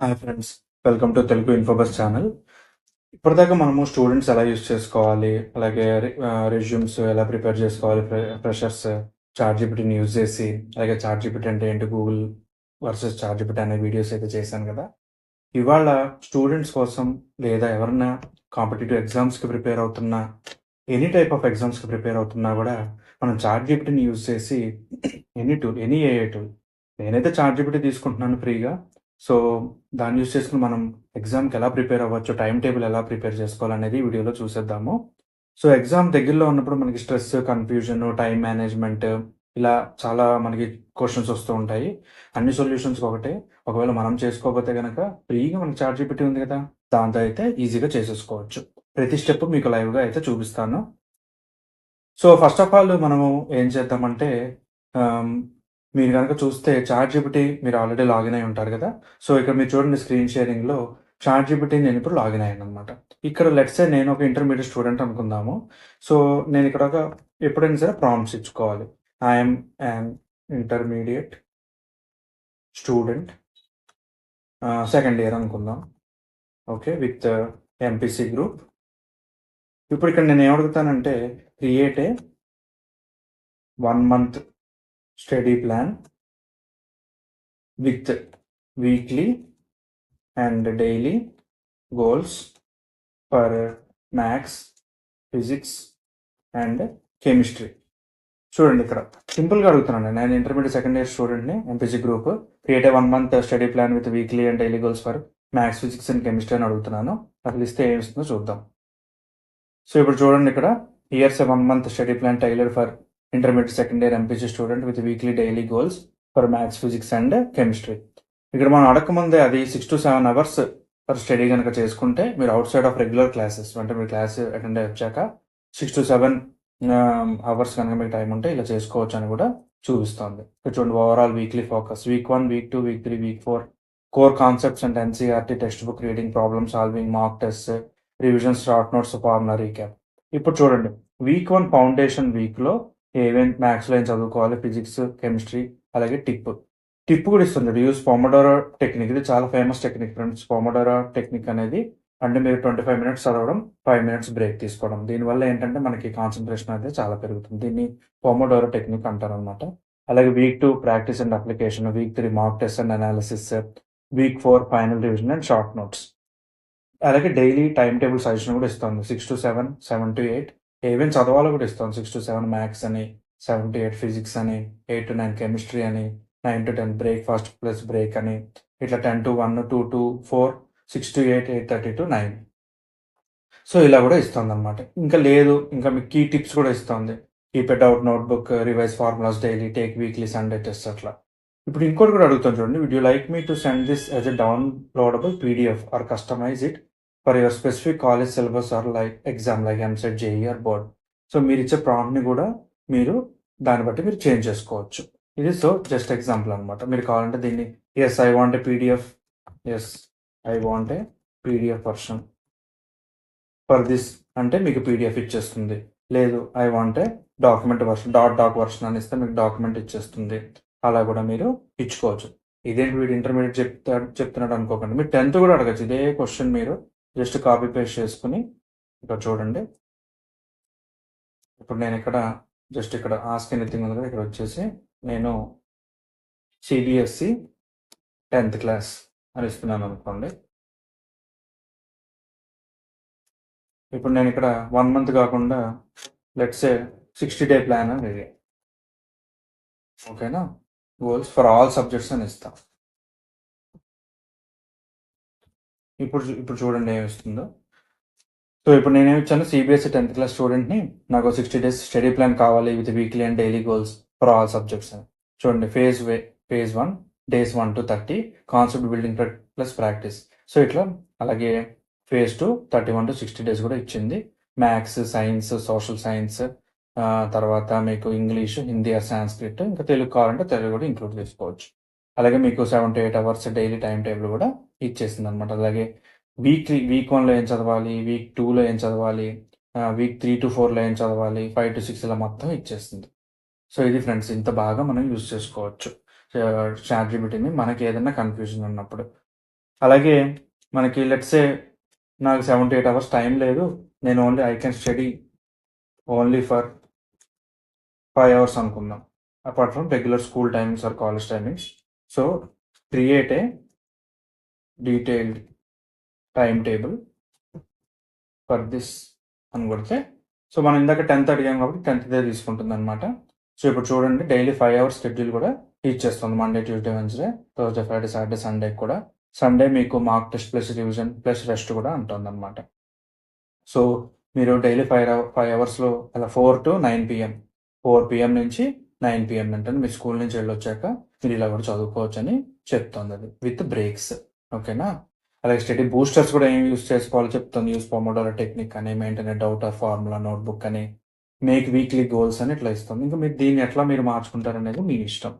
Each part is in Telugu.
Hi friends welcome to Telugu Infobus channel ఇప్పటిదాకా మనము స్టూడెంట్స్ ఎలా యూస్ చేసుకోవాలి అలాగే రెజ్యూమ్స్ ఎలా ప్రిపేర్ చేసుకోవాలి ఫ్రెషర్స్ చార్ట్ జీపీటీని యూజ్ చేసి అలాగే చార్ట్ జీపీటీ అంటే ఏంటి గూగుల్ వర్సెస్ చార్ట్ జీపీటీ అనే వీడియోస్ అయితే చేశాను కదా. ఇవాళ స్టూడెంట్స్ కోసం లేదా ఎవరన్నా కాంపిటేటివ్ ఎగ్జామ్స్కి ప్రిపేర్ అవుతున్నా ఎనీ టైప్ ఆఫ్ ఎగ్జామ్స్కి ప్రిపేర్ అవుతున్నా కూడా మనం చార్ట్ జీపీటీని యూజ్ చేసి any tool any AI tool నేనైతే చార్ట్ జీపీటీ తీసుకుంటున్నాను ఫ్రీగా సో దాన్ని యూస్ చేసుకుని మనం ఎగ్జామ్కి ఎలా ప్రిపేర్ అవ్వచ్చు టైం టేబుల్ ఎలా ప్రిపేర్ చేసుకోవాలనేది వీడియోలో చూసేద్దాము. సో ఎగ్జామ్ దగ్గరలో ఉన్నప్పుడు మనకి స్ట్రెస్ కన్ఫ్యూజన్ టైం మేనేజ్మెంట్ ఇలా చాలా మనకి క్వశ్చన్స్ వస్తూ ఉంటాయి. అన్ని సొల్యూషన్స్ ఒకటే. ఒకవేళ మనం చేసుకోకపోతే కనుక ఫ్రీగా మనకి చార్జ్ పెట్టి ఉంది కదా దాంతో అయితే ఈజీగా చేసేసుకోవచ్చు. ప్రతి స్టెప్ మీకు లైవ్గా అయితే చూపిస్తాను. సో ఫస్ట్ ఆఫ్ ఆల్ మనము ఏం చేద్దామంటే మీరు కనుక చూస్తే చార్ట్ జీపీటీ మీరు ఆల్రెడీ లాగిన్ అయి ఉంటారు కదా. సో ఇక్కడ మీరు చూడండి స్క్రీన్ షేరింగ్లో చాట్ చార్ట్ జీపీటీ నేను ఇప్పుడు లాగిన్ అయ్యాను అనమాట ఇక్కడ లెట్సే నేను ఒక ఇంటర్మీడియట్ స్టూడెంట్ అనుకుందాము. సో నేను ఇక్కడ ఒక ఎప్పుడైనా సరే ప్రాంప్ట్స్ ఇచ్చుకోవాలి. I'm an intermediate student second year అనుకుందాం. ఓకే విత్ ఎంపీసీ గ్రూప్ ఇప్పుడు ఇక్కడ నేను ఏమడుగుతానంటే create a one month study plan with weekly and daily goals for maths physics and chemistry. చూడండి ఇక్కడ. సింపుల్గా అడుగుతున్నాను నేను ఇంటర్మీడియట్ సెకండ్ ఇయర్ స్టూడెంట్ని MPC group. Create one month study plan with weekly and daily goals for maths physics and chemistry అని అడుగుతున్నాను. అసలు ఇస్తే ఏమి ఇస్తుందో చూద్దాం. సో ఇప్పుడు చూడండి ఇక్కడ. Here's one month study plan tailor for intermediate second year MPC student with weekly daily goals for maths physics and chemistry ఇక్కడ మనం అడగకముందే అది six to seven hours for study కనుక చేసుకుంటే మీరు outside of regular classes అంటే మీరు క్లాస్ అటెండ్ అయ్యి వచ్చాక సిక్స్ టు సెవెన్ అవర్స్ కనుక మీకు టైం ఉంటే ఇలా చేసుకోవచ్చు అని కూడా చూపిస్తుంది. చూడండి overall weekly focus week one week two week three week four core concepts and NCERT textbook reading problem solving mock test revision short notes formula recap ఇప్పుడు చూడండి వీక్ వన్ ఫౌండేషన్ వీక్లో ఏమేమి మ్యాథ్స్లో ఏం చదువుకోవాలి? ఫిజిక్స్ కెమిస్ట్రీ అలాగే టిప్. టిప్ కూడా ఇస్తుంది యూస్ పొమడోరో టెక్నిక్ ఇది చాలా famous technique friends. Pomodoro technique అనేది అంటే మీరు ట్వంటీ ఫైవ్ మినిట్స్ చదవడం ఫైవ్ మినిట్స్ బ్రేక్ తీసుకోవడం. దీనివల్ల ఏంటంటే మనకి కాన్సన్ట్రేషన్ అయితే చాలా పెరుగుతుంది. దీన్ని పొమోడోరో టెక్నిక్ అంటారు అనమాట అలాగే week two practice and application week three mock test and analysis week four final revision and short notes అలాగే డైలీ టైం టేబుల్ సజెషన్ కూడా ఇస్తుంది. Six to seven seven to eight ఏమేమి చదవాలో కూడా ఇస్తాం. సిక్స్ టు సెవెన్ మ్యాథ్స్ అని సెవెన్ టు ఎయిట్ ఫిజిక్స్ అని ఎయిట్ టు నైన్ కెమిస్ట్రీ అని nine to ten breakfast plus break అని ఇట్లా ten to one two to four six to eight eight thirty to nine. So ఇలా కూడా ఇస్తుంది అనమాట ఇంకా లేదు ఇంకా మీకు కీ టిప్స్ కూడా ఇస్తుంది. Keep a doubt notebook revise formulas daily take weekly Sunday test అట్లా. ఇప్పుడు ఇంకోటి కూడా అడుగుతాను చూడండి. Would you like me to send this as a downloadable PDF or customize it for your specific college syllabus or like exam like EAMCET JEE or board so మీరు ఇచ్చే ప్రాంప్ట్ని కూడా మీరు దాన్ని బట్టి మీరు చేంజ్ చేసుకోవచ్చు. ఇది సో జస్ట్ ఎగ్జాంపుల్ అనమాట మీరు కావాలంటే దీన్ని yes I want a PDF yes I want a PDF version for this అంటే మీకు పీడిఎఫ్ ఇచ్చేస్తుంది. లేదు I want a document version dot doc version అని ఇస్తే మీకు డాక్యుమెంట్ ఇచ్చేస్తుంది. అలా కూడా మీరు ఇచ్చుకోవచ్చు. ఇదేంటి వీడు ఇంటర్మీడియట్ చెప్తా చెప్తున్నాడు అనుకోకండి. మీరు టెన్త్ కూడా అడగచ్చు. ఇదే క్వశ్చన్ మీరు జస్ట్ కాపీ పేస్ట్ చేసుకుని ఇక్కడ చూడండి. ఇప్పుడు నేను ఇక్కడ జస్ట్ ఇక్కడ ఆస్క్ ఎనీథింగ్ ఉంది కదా ఇక్కడ వచ్చేసి నేను సిబిఎస్సి టెన్త్ క్లాస్ అని ఇస్తున్నాను అనుకోండి. ఇప్పుడు నేను ఇక్కడ వన్ మంత్ కాకుండా let's say sixty day plan అని ఓకేనా? గోల్స్ ఫర్ ఆల్ సబ్జెక్ట్స్ అని ఇస్తాను ఇప్పుడు చూ- ఇప్పుడు చూడండి ఏమి వస్తుందో సో ఇప్పుడు నేనేమి ఇచ్చాను? సిబిఎస్ఈ టెన్త్ క్లాస్ స్టూడెంట్ని నాకు సిక్స్టీ డేస్ స్టడీ ప్లాన్ కావాలి with weekly and daily goals for all subjects అని. చూడండి phase way phase one days one to thirty concept building plus practice. So ఇట్లా అలాగే phase two thirty one to sixty days కూడా ఇచ్చింది. మ్యాథ్స్ సైన్స్ సోషల్ సైన్స్ తర్వాత మీకు ఇంగ్లీష్ హిందీ సాంస్క్రిట్ ఇంకా తెలుగు కావాలంటే తెలుగు కూడా ఇంక్లూడ్ చేసుకోవచ్చు. అలాగే మీకు seven to eight hours daily time table కూడా ఇచ్చేసింది అనమాట అలాగే వీక్లీ వీక్ వన్లో ఏం చదవాలి వీక్ టూలో ఏం చదవాలి వీక్ త్రీ టు ఫోర్లో ఏం చదవాలి ఫైవ్ టు సిక్స్ ఇలా మొత్తం ఇచ్చేస్తుంది సో ఇది ఫ్రెండ్స్ ఇంత బాగా మనం యూజ్ చేసుకోవచ్చు. చాట్ జీబీటీని మనకి ఏదైనా కన్ఫ్యూజన్ ఉన్నప్పుడు. అలాగే మనకి లెట్సే నాకు సెవెంటీ ఎయిట్ అవర్స్ టైం లేదు నేను only I can study only for five hours అనుకుందాం. Apart from regular school timings or college timings so create a detailed time table for this అని కొడితే సో మనం ఇందాక టెన్త్ అడిగాం కాబట్టి టెన్త్ డే తీసుకుంటుంది అనమాట సో ఇప్పుడు చూడండి డైలీ ఫైవ్ అవర్స్ షెడ్యూల్ కూడా ఇచ్చేస్తుంది Monday Tuesday Wednesday Thursday Friday Saturday Sunday కూడా. సండే మీకు mock test plus revision plus rest కూడా ఉంటుంది అనమాట సో మీరు డైలీ ఫైవ్ ఫైవ్ అవర్స్లో అలా four to nine PM four PM నుంచి నైన్ పిఎం అంటే మీ స్కూల్ నుంచి వెళ్ళొచ్చాక మీరు ఇలా కూడా చదువుకోవచ్చు అని చెప్తుంది అది విత్ బ్రేక్స్. ఓకేనా? అలాగే స్టడీ బూస్టర్స్ కూడా ఏం యూస్ చేసుకోవాలో చెప్తుంది. యూస్ పొమోడోలో టెక్నిక్ అని maintain doubt or formula notebook అని మేక్ వీక్లీ గోల్స్ అని ఇట్లా ఇస్తుంది. ఇంకా మీరు దీన్ని ఎట్లా మీరు మార్చుకుంటారు అనేది మీ ఇష్టం.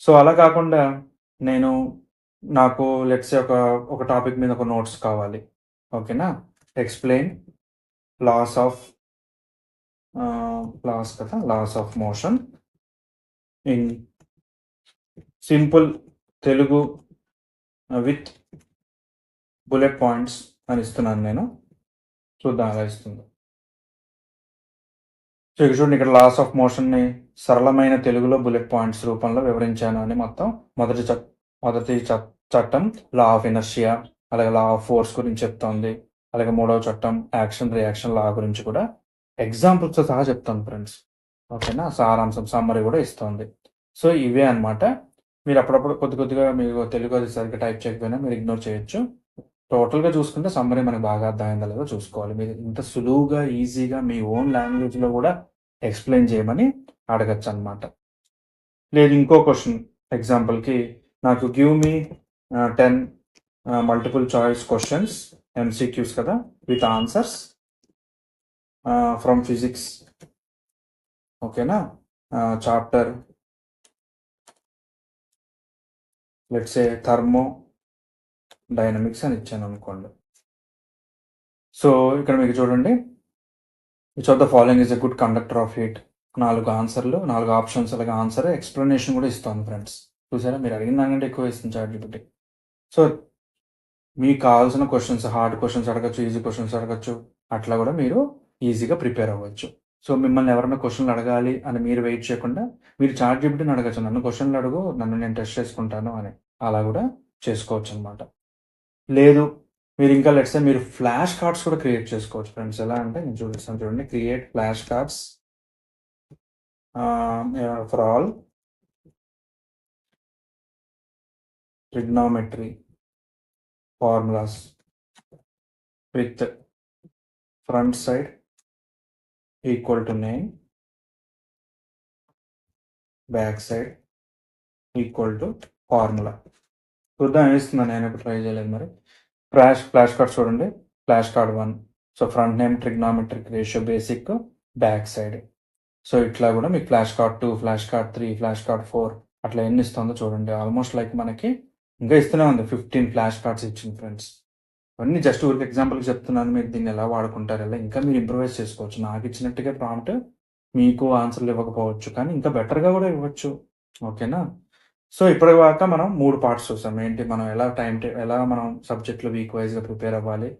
సో అలా కాకుండా నేను నాకు లెట్స్ ఒక ఒక టాపిక్ మీద ఒక నోట్స్ కావాలి. ఓకేనా? ఎక్స్ప్లెయిన్ లాస్ ఆఫ్ లాస్ కదా? Laws of motion in simple Telugu with bullet points అని ఇస్తున్నాను నేను. చూద్దాం ఎలా ఇస్తుందో. సో ఇక్కడ చూడండి ఇక్కడ లాస్ ఆఫ్ మోషన్ని సరళమైన తెలుగులో బుల్లెట్ పాయింట్స్ రూపంలో వివరించాను అని మొత్తం మొదటి మొదటి చ- చట్టం లా ఆఫ్ ఇనర్షియా అలాగే లా ఆఫ్ ఫోర్స్ గురించి చెప్తోంది అలాగే మూడవ చట్టం యాక్షన్ రియాక్షన్ లా గురించి కూడా. ఎగ్జాంపుల్స్తో సహా చెప్తాను ఫ్రెండ్స్. ఓకేనా? సారాంశం సమ్మరీ కూడా ఇస్తుంది. సో ఇవే అనమాట మీరు అప్పుడప్పుడు కొద్ది కొద్దిగా మీరు తెలుగు అది సరిగ్గా టైప్ చేయకపోయినా మీరు ఇగ్నోర్ చేయొచ్చు. టోటల్గా చూసుకుంటే సమ్మరీ మనకు బాగా అర్థమైందా లేదో చూసుకోవాలి. మీరు ఇంత సులువుగా ఈజీగా మీ ఓన్ లాంగ్వేజ్లో కూడా ఎక్స్ప్లెయిన్ చేయమని అడగచ్చు అనమాట లేదు ఇంకో క్వశ్చన్. ఎగ్జాంపుల్కి నాకు give me ten multiple choice questions MCQs కదా విత్ ఆన్సర్స్ ఫ్రమ్ ఫిజిక్స్. ఓకేనా? Chapter let's a thermodynamics అని ఇచ్చాను అనుకోండి. సో ఇక్కడ మీకు చూడండి. Which of the following is a good conductor of heat నాలుగు ఆన్సర్లు నాలుగు ఆప్షన్స్ అలాగే ఆన్సర్ ఎక్స్ప్లెనేషన్ కూడా ఇస్తుంది ఫ్రెండ్స్. చూసారా? మీరు అడిగిన దానికంటే ఎక్కువ ఇస్తుంది చాట్ జీపీటీ సో మీకు కావాల్సిన క్వశ్చన్స్ హార్డ్ క్వశ్చన్స్ అడగచ్చు ఈజీ క్వశ్చన్స్ అడగచ్చు అట్లా కూడా మీరు ఈజీగా ప్రిపేర్ అవ్వచ్చు. సో మిమ్మల్ని ఎవరైనా క్వశ్చన్లు అడగాలి అని మీరు వెయిట్ చేయకుండా మీరు చాట్ జీపీటీని అడగచ్చు. నన్ను క్వశ్చన్లు అడుగు నన్ను నేను టెస్ట్ చేసుకుంటాను అని. అలా కూడా చేసుకోవచ్చు అనమాట లేదు మీరు ఇంకా లెట్స్ మీరు ఫ్లాష్ కార్డ్స్ కూడా క్రియేట్ చేసుకోవచ్చు ఫ్రెండ్స్ ఎలా అంటే నేను చూపిస్తాను చూడండి. Create flash cards for all trigonometry formulas with front side equal to nine back side equal to formula చూద్దాం వేస్తున్నాను నేను ఇప్పుడు ట్రై చేయలేదు మరి. ఫ్లాష్ ఫ్లాష్ కార్డ్ చూడండి. Flash card one so front name trigonometric ratio basic back side so ఇట్లా కూడా మీకు flash card two flash card three flash card four అట్లా ఎన్ని ఇస్తుందో చూడండి. ఆల్మోస్ట్ లైక్ మనకి ఇంకా ఇస్తూనే ఉంది. ఫిఫ్టీన్ ఫ్లాష్ కార్డ్స్ ఇచ్చింది ఫ్రెండ్స్ అవన్నీ జస్ట్ ఊరికి ఎగ్జాంపుల్కి చెప్తున్నాను మీరు దీన్ని ఎలా వాడుకుంటారు ఎలా ఇంకా మీరు ఇంప్రూవైజ్ చేసుకోవచ్చు. నాకు ఇచ్చినట్టుగా ప్రాంప్ట్ మీకు ఆన్సర్లు ఇవ్వకపోవచ్చు కానీ ఇంకా బెటర్గా కూడా ఇవ్వచ్చు. ఓకేనా సో ఇప్పటిదాకా మనం మూడు పార్ట్స్ చూసాం. ఏంటి? మనం ఎలా టైం ఎలా మనం సబ్జెక్టులు వీక్ వైజ్గా ప్రిపేర్ అవ్వాలి?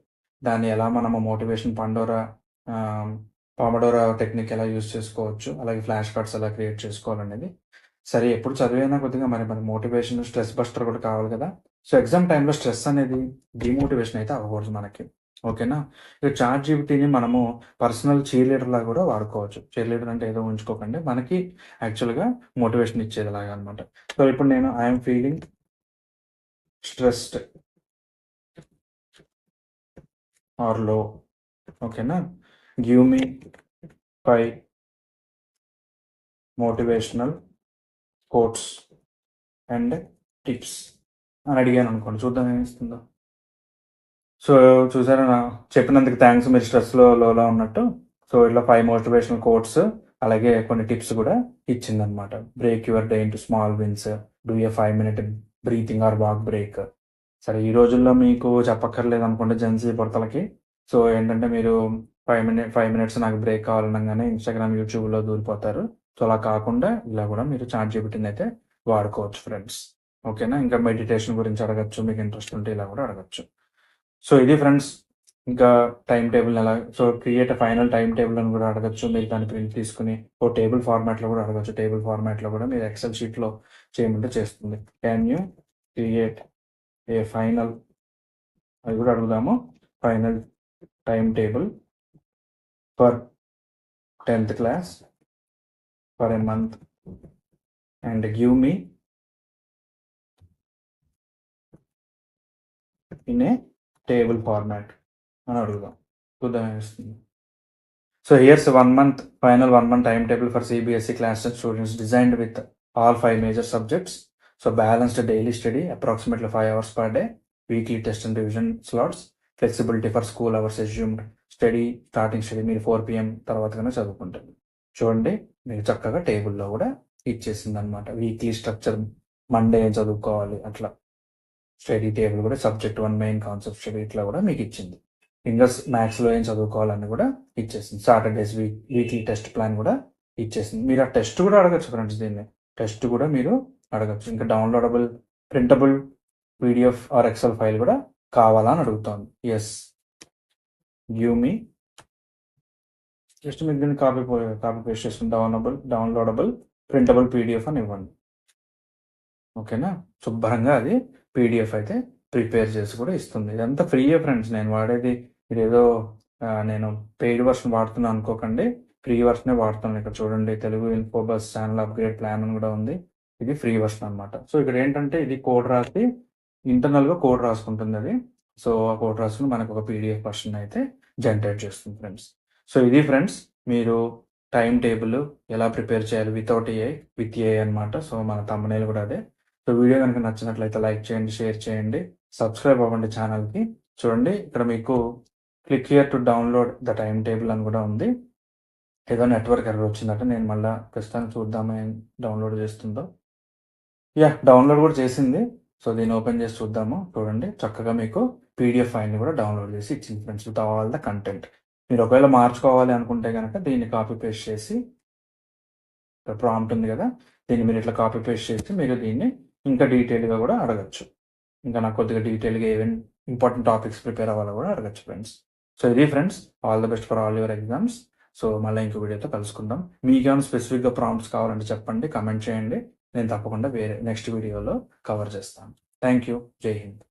దాన్ని ఎలా మనము మోటివేషన్ పండోరా పామడోరా టెక్నిక్ ఎలా యూస్ చేసుకోవచ్చు? అలాగే ఫ్లాష్ కార్డ్స్ ఎలా క్రియేట్ చేసుకోవాలనేది. సరే ఎప్పుడు చదివైనా కొద్దిగా? మరి మన మోటివేషన్ స్ట్రెస్ బస్టర్ కూడా కావాలి కదా. సో ఎగ్జామ్ టైంలో స్ట్రెస్ అనేది డిమోటివేషన్ అయితే అవ్వకూడదు మనకి. ఓకేనా? ఇక చార్ట్ జీబీటీని మనము పర్సనల్ చీర్ లీడర్లా కూడా వాడుకోవచ్చు. చీర్ లీడర్ అంటే ఏదో ఉంచుకోకండి. మనకి యాక్చువల్గా మోటివేషన్ ఇచ్చేది లాగా అనమాట సో ఇప్పుడు నేను ఐఎమ్ ఫీలింగ్ స్ట్రెస్డ్ ఆర్లో ఓకేనా? Give me five motivational quotes and tips అని అడిగాను అనుకోండి. చూద్దాం ఏమిస్తుందో. సో చూసారా నా చెప్పినందుకు థ్యాంక్స్ మీరు స్ట్రెస్లో లోలో ఉన్నట్టు. సో ఇట్లా ఫైవ్ మోటివేషనల్ కోట్స్ అలాగే కొన్ని టిప్స్ కూడా ఇచ్చిందనమాట. Break your day into small wins do a five minute breathing or walk break సరే ఈ రోజుల్లో మీకు చెప్పక్కర్లేదు అనుకుంటే జెన్సీ పొడతలకి సో ఏంటంటే మీరు ఫైవ్ మినిట్ ఫైవ్ మినిట్స్ నాకు బ్రేక్ కావాలనగానే ఇన్స్టాగ్రామ్ యూట్యూబ్లో దూరిపోతారు. సో అలా కాకుండా ఇలా కూడా మీరు చాట్ జీబీటీని అయితే వాడుకోవచ్చు ఫ్రెండ్స్ ఓకేనా? ఇంకా మెడిటేషన్ గురించి అడగచ్చు మీకు ఇంట్రెస్ట్ ఉంటే ఇలా కూడా అడగచ్చు. సో ఇది ఫ్రెండ్స్ ఇంకా టైం టేబుల్ ఎలా so create final time table అని కూడా అడగచ్చు. మీరు దాన్ని ప్రింట్ తీసుకుని ఓ టేబుల్ ఫార్మాట్లో కూడా అడగచ్చు. టేబుల్ ఫార్మాట్లో కూడా మీరు ఎక్సెల్ షీట్లో చేయమంటే చేస్తుంది. Can you create a final అది కూడా అడుగుదాము. Final time table for tenth class for a month and give me in a table format అని అడుగుదాం. చూద్దాం ఏమిస్తుంది so here's one month final one month time table for CBSE class students designed with all five major subjects so balanced daily study approximately five hours per day weekly test and revision slots flexibility for school hours assumed study starting study మీరు ఫోర్ పిఎం తర్వాత కన్నా చదువుకుంటుంది చూడండి మీకు చక్కగా టేబుల్లో కూడా ఇచ్చేసింది అనమాట వీక్లీ స్ట్రక్చర్ మండే చదువుకోవాలి అట్లా. స్టడీ టేబుల్ కూడా subject one main concept study ఇట్లా కూడా మీకు ఇచ్చింది. ఇంకా మ్యాథ్స్లో ఏం చదువుకోవాలని కూడా ఇచ్చేసింది. Saturdays week weekly test plan కూడా ఇచ్చేసింది. మీరు ఆ టెస్ట్ కూడా అడగచ్చు ఫ్రెండ్స్ దీన్ని. టెస్ట్ కూడా మీరు అడగచ్చు. ఇంకా downloadable printable PDF or Excel file కూడా కావాలని అడుగుతోంది. ఎస్ గివ్ మీ జస్ట్ మీరు దీన్ని కాపీ కాపీ పేస్ట్ చేసుకుని డౌన్లోడబుల్ డౌన్లోడబుల్ ప్రింటబుల్ పీడిఎఫ్ అని ఇవ్వండి. ఓకేనా శుభ్రంగా అది పీడిఎఫ్ అయితే ప్రిపేర్ చేసి కూడా ఇస్తుంది. ఇదంతా ఫ్రీయే ఫ్రెండ్స్ నేను వాడేది ఇదేదో ఏదో నేను పెయిడ్ వర్షన్ వాడుతున్నాను అనుకోకండి. ఫ్రీ వర్షనే వాడుతున్నాను ఇక్కడ చూడండి. Telugu Infobus channel upgrade plan అని కూడా ఉంది. ఇది ఫ్రీ వర్షన్ అన్నమాట. సో ఇక్కడ ఏంటంటే ఇది కోడ్ రాసి ఇంటర్నల్గా కోడ్ రాసుకుంటుంది అది. సో ఆ కోడ్ రాసుకుని మనకు ఒక పీడిఎఫ్ వర్షన్ అయితే జనరేట్ చేస్తుంది ఫ్రెండ్స్. సో ఇది ఫ్రెండ్స్ మీరు టైం టేబుల్ ఎలా ప్రిపేర్ చేయాలి వితౌట్ ఏఐ విత్ ఏఐ అనమాట సో మన తమ్మనేలు కూడా అదే. సో వీడియో కనుక నచ్చినట్లయితే లైక్ చేయండి షేర్ చేయండి సబ్స్క్రైబ్ అవ్వండి ఛానల్కి. చూడండి ఇక్కడ మీకు click here to download the time table అని కూడా ఉంది. ఏదో నెట్వర్క్ ఎర్రర్ వచ్చిందట నేను మళ్ళీ ప్రస్తుతానికి చూద్దామే డౌన్లోడ్ చేస్తుందో. యా డౌన్లోడ్ కూడా చేసింది. సో దీన్ని ఓపెన్ చేసి చూద్దాము. చూడండి చక్కగా మీకు పీడిఎఫ్ ఫైల్ని కూడా డౌన్లోడ్ చేసి ఇచ్చింది friends with all the content. మీరు ఒకవేళ మార్చుకోవాలి అనుకుంటే కనుక దీన్ని కాపీ పేస్ట్ చేసి ప్రాంప్ట్ ఉంది కదా దీన్ని మీరు ఇట్లా కాపీ పేస్ట్ చేసి మీరు దీన్ని ఇంకా డీటెయిల్గా కూడా అడగచ్చు. ఇంకా నాకు కొద్దిగా డీటెయిల్గా ఏవైనా ఇంపార్టెంట్ టాపిక్స్ ప్రిపేర్ అవ్వాలో కూడా అడగచ్చు ఫ్రెండ్స్. సో ఇది friends all the best for all your exams. So మళ్ళీ ఇంకో వీడియోతో కలుసుకుందాం. మీకేమైనా స్పెసిఫిక్గా ప్రాంప్ట్స్ కావాలంటే చెప్పండి కమెంట్ చేయండి. నేను తప్పకుండా వేరే నెక్స్ట్ వీడియోలో కవర్ చేస్తాను. థ్యాంక్ యూ జై హింద్.